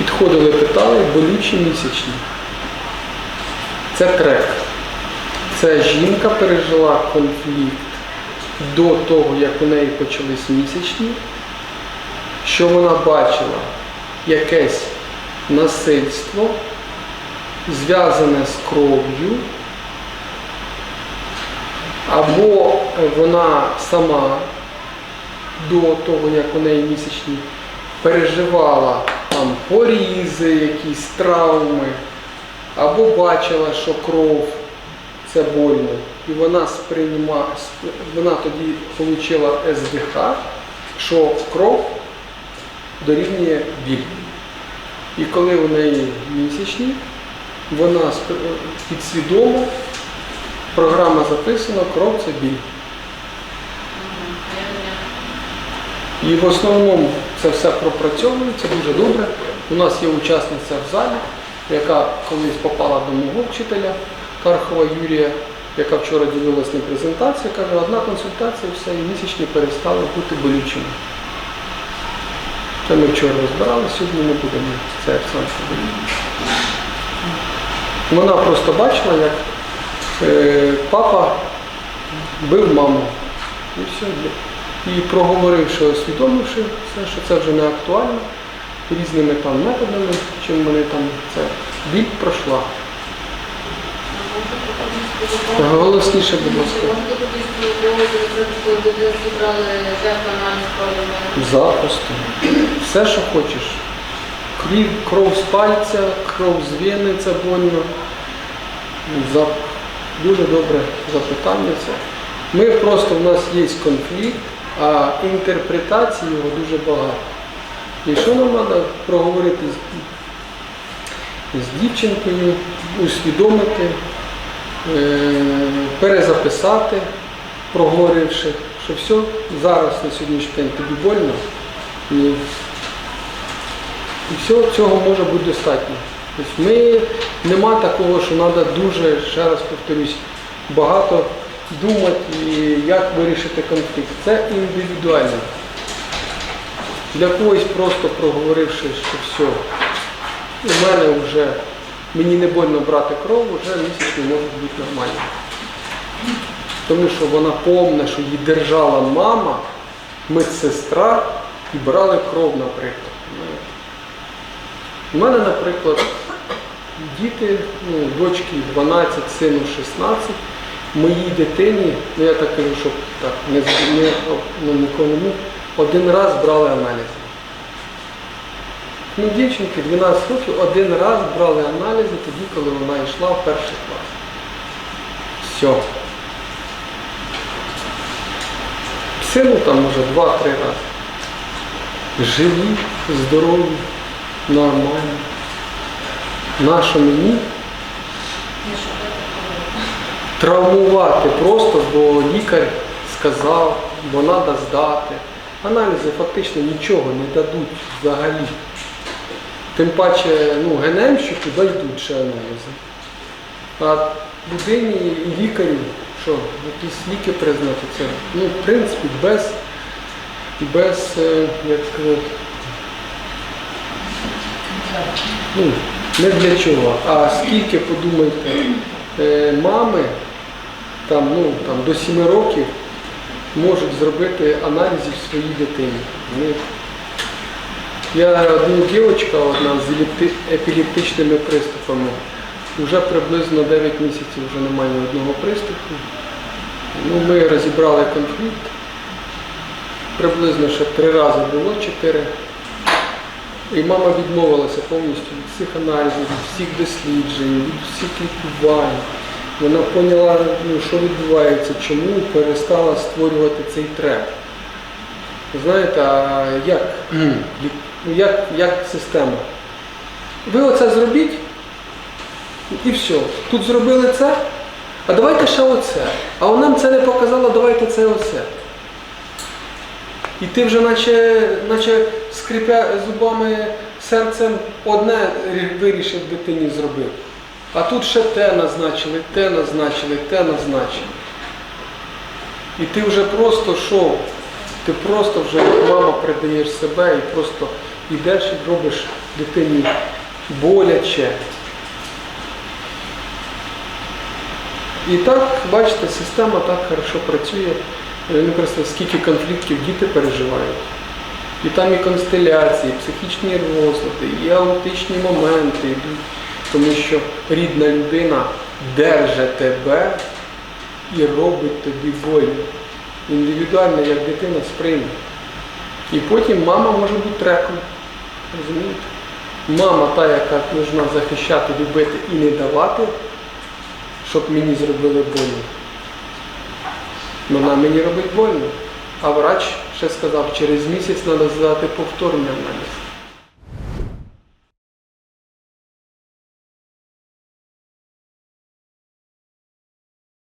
Підходили, питали, болючі місячні. Це трек. Це жінка пережила конфлікт до того, як у неї почались місячні, що вона бачила якесь насильство, зв'язане з кров'ю, або вона сама до того, як у неї місячні, переживала там порізи, якісь травми, або бачила, що кров це больно. І вона сприйма, вона тоді отримала СДХ, що кров дорівнює біль. І коли у неї місячні, вона підсвідомо, програма записана, кров це біль. І в основному це все пропрацьовується дуже добре. У нас є учасниця в залі, яка колись попала до мого вчителя Кархова Юрія, яка вчора дивилась на презентацію, каже, одна консультація, все, і місячні перестали бути болючими. Це ми вчора розбирали, сьогодні не будемо це робити. Вона просто бачила, як е, папа бив маму. І все. І проговоривши, усвідомивши все, що це вже не актуально, різними там методами, чим вони там це біль пройшла. Голосніше, будь ласка. Запросто. Все, що хочеш. Крів, кров з пальця, кров з вени, це больно. За... Дуже добре запитання це. Ми просто, в нас є конфлікт, а інтерпретації його дуже багато. І що нам треба проговорити з, дівчинкою, усвідомити, е, перезаписати, проговоривши, що все, зараз на сьогоднішній день тобі больно. І, і все, цього може бути достатньо. Тобто ми, нема такого, що треба дуже, ще раз повторюсь, багато думати, як вирішити конфлікт. Це індивідуально. Для когось просто проговоривши, що все, у мене вже мені не больно брати кров, вже місячні можуть бути нормальні. Тому що вона помне, що її держала мама, медсестра і брали кров, наприклад. У мене, наприклад, діти, ну, дочки 12, сину 16, моїй дитині, ну я так кажу, щоб так, не, не, ну, нікого не один раз брали аналізи. Ну, дівчинки 12 років один раз брали аналізи тоді, коли вона йшла в перший клас. Все. Сину там може два-три рази. Живі, здорові, нормальні. Нащо мені травмувати просто, бо лікар сказав, бо треба здати. Аналізи фактично нічого не дадуть взагалі. Тим паче, ну, генемщику дійдуть ще аналізи. А людині і лікарю, що, якісь ліки признати, це, ну, в принципі, без, без е, як сказати, ну, не для чого. А скільки, подумайте, е, мами там, ну, там, до 7 років можуть зробити аналізів своїй дитині. Я одну дівчинка одна з епілептичними приступами. Вже приблизно 9 місяців вже немає ні одного приступу. Ну, ми розібрали конфлікт. Приблизно ще три рази було, чотири. І мама відмовилася повністю від всіх аналізів, від всіх досліджень, від всіх лікувань. Вона поняла, ну, що відбувається, чому перестала створювати цей треп. Знаєте, а як, ну, як, як система? Ви оце зробіть і все. Тут зробили це, а давайте ще оце. А вона нам це не показала, давайте це оце. І ти вже наче, наче скрипя зубами серцем одне рі- вирішив дитині зробити. А тут ще те назначили, те назначили, те назначили. І ти вже просто що? Ти просто вже як мама придаєш себе і просто йдеш і робиш дитині боляче. І так, бачите, система так хорошо працює. Ви просто скільки конфліктів діти переживають. І там і констеляції, і психічні розлади, і аутичні моменти йдуть, тому що рідна людина держа тебе і робить тобі больно. Індивідуально, як дитина сприйме. І потім мама може бути треком. Розумієте? Мама та, яка повинна захищати, любити і не давати, щоб мені зробили больно. Вона мені робить больно. А врач ще сказав, через місяць треба здати повторний аналіз.